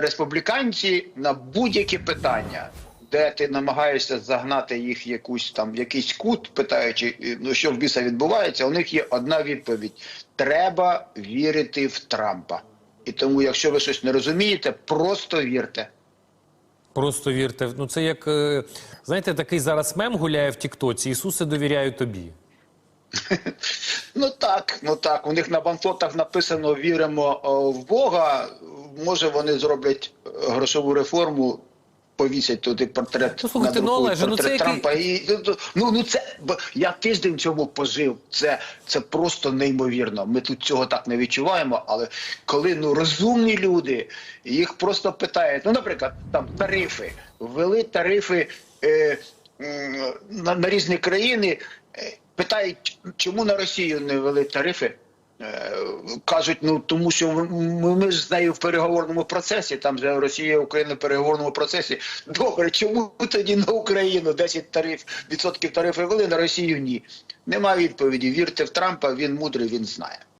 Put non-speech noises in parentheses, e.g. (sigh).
республіканці на будь-які питання, де ти намагаєшся загнати їх якусь там в якийсь кут, питаючи, ну що в біса відбувається, у них є одна відповідь: треба вірити в Трампа. І тому, якщо ви щось не розумієте, просто вірте. Просто вірте. Ну це як е, знаєте, такий зараз мем гуляє в Тіктоці. Ісусе, довіряю тобі. (laughs) Ну так, ну так. У них на банкнотах написано віримо о, в Бога. Може, вони зроблять е, грошову реформу, повісять туди портрет. Ну, слухайте, надрукують ну, Олеже, ну, це Трампа. І, ну, ну це бо я тиждень цьому пожив. Це, це просто неймовірно. Ми тут цього так не відчуваємо. Але коли ну розумні люди, їх просто питають. Ну, наприклад, там тарифи, ввели тарифи е, на, на різні країни. Е, Питають, чому на Росію не ввели тарифи? Е, Кажуть, ну тому що ми, ми ж з нею в переговорному процесі. Там же Росія Україна в переговорному процесі. Добре, чому тоді на Україну 10 тариф відсотків тарифи вели на Росію ні? Нема відповіді. Вірте в Трампа, він мудрий, він знає.